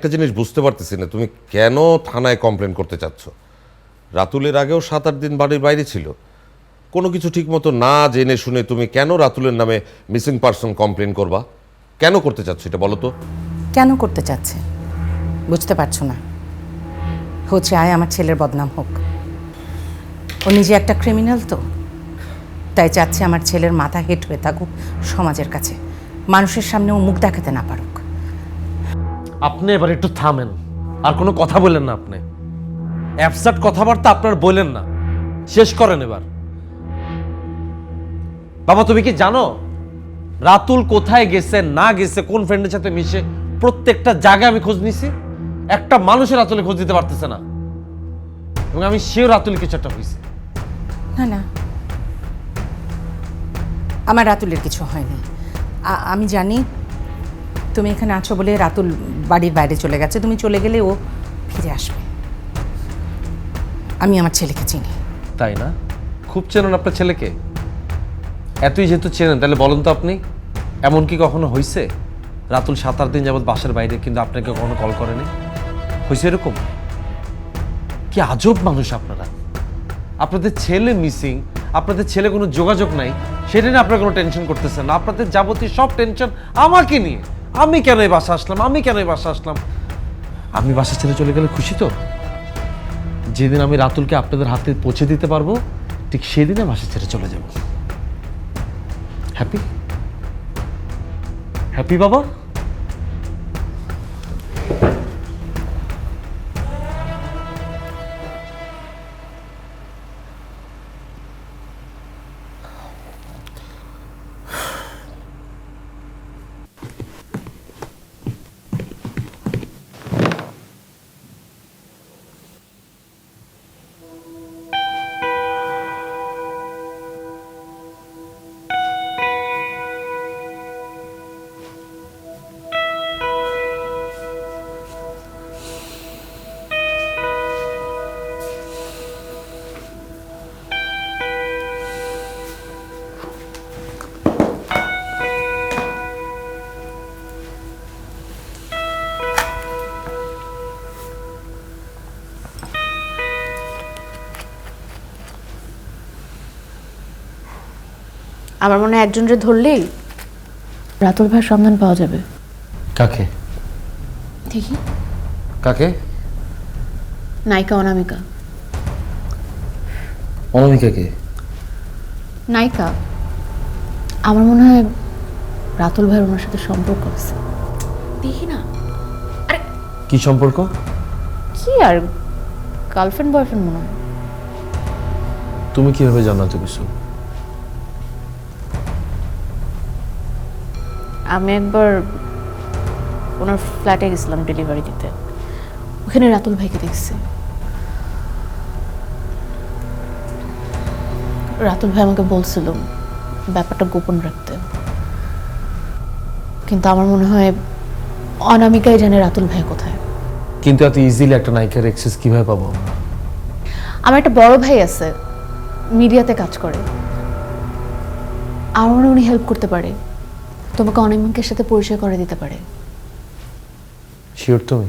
একটা জিনিস বুঝতে পারতেছি না, তুমি কেন থানায় কমপ্লেন করতে চাচ্ছ? রাতুলের আগেও সাত আট দিন বাড়ির বাইরে ছিল। কোনো কিছু ঠিকমতো না জেনে শুনে তুমি কেন রাতুলের নামে মিসিং পারসন কমপ্লেন করবা? কেন করতে চাচ্ছ এটা বলো তো। কেন করতে চাচ্ছে? বুঝতে পারছ না। ও চায় আমার ছেলের বদনাম হোক। ও নিজে একটা ক্রিমিনাল তো। তাই চাচ্ছে আমার ছেলের মাথা হেট হয়ে থাকুক সমাজের কাছে। মানুষের সামনে ও মুখ দেখাতে না পারুক। আপনি এবার একটু থামেন। আর কোনো কথা বলেন না আপনি। অ্যাবসার্ট কথাবার্তা আপনার বলেন না। শেষ করেন এবার। বাবা, তুমি কি জানো? রাতুল কোথায় গেছে, না গেছে, কোন ফ্রেন্ডের সাথে মিশে, প্রত্যেকটা জায়গায় আমি খোঁজ নিছি। একটা মানুষের রাতুলে খোঁজ দিতে পারতেছে না। এবং আমি সেও রাতুল কিছু একটা হয়েছে না না। আমার রাতুলের কিছু হয়নি। আমি জানি তুমি এখানে আছো বলে রাতুল বাড়ির বাইরে চলে গেছে, তুমি চলে গেলে ও ফিরে আসবে। আমি আমার ছেলেকে চিনি। তাই না? খুব চেনেন আপনার ছেলেকে? এতই যেহেতু চেনেন, তাহলে বলুন তো আপনি, এমন কি কখনো হয়েছে রাতুল সাত আট দিন যাবত বাসার বাইরে, কিন্তু আপনাকে কখনো কল করেনি? হয়েছে এরকম? কি আজব মানুষ আপনারা। আপনাদের ছেলে মিসিং, আপনাদের ছেলে কোনো যোগাযোগ নাই, সেটা নিয়ে আপনারা কোনো টেনশন করতেছেন না। আপনাদের যাবতীয় সব টেনশন আমাকে নিয়ে। আমি কেন এই বাসা আসলাম? আমি কেন এই বাসা আসলাম? আমি বাসা ছেড়ে চলে গেলে খুশি তো? যেদিন আমি রাতুলকে আপনাদের হাতে পৌঁছে দিতে পারব, ঠিক সেদিনে বাসা ছেড়ে চলে যাব। হ্যাপি হ্যাপি বাবা? আমার মনে হয় একজনরে ধরলেই রাতুল ভাইয়ের সন্ধান পাওয়া যাবে। কাকে? দেখি। কাকে? নায়িকা অনামিকা। অনামিকাকে নায়িকা। আমার মনে হয় রাতুল ভাইয়ের ওনার সাথে সম্পর্ক আছে। দেখি না। আরে কি সম্পর্ক? কি আর গার্লফ্রেন্ড বয়ফ্রেন্ড মনে হয়। তুমি কীভাবে জানো তো কিছু? আমি একবার ওনার ফ্ল্যাটে গেছিলাম ডেলিভারি দিতে। ওখানে রাতুল ভাইকে দেখছি। রাতুল ভাই আমাকে বলছিল ব্যাপারটা গোপন রাখতে। কিন্তু আমার মনে হয় অনামিকাই জানে রাতুল ভাই কোথায়। কিন্তু এত ইজিলি একটা নায়িকার এক্সেস কীভাবে পাবো আমার? একটা বড় ভাই আছে মিডিয়াতে কাজ করে। আমার মনে হয় উনি হেল্প করতে পারে। তোমাকে অনিমকের সাথে পরিচয় করে দিতে পারে। শিওর তুমি।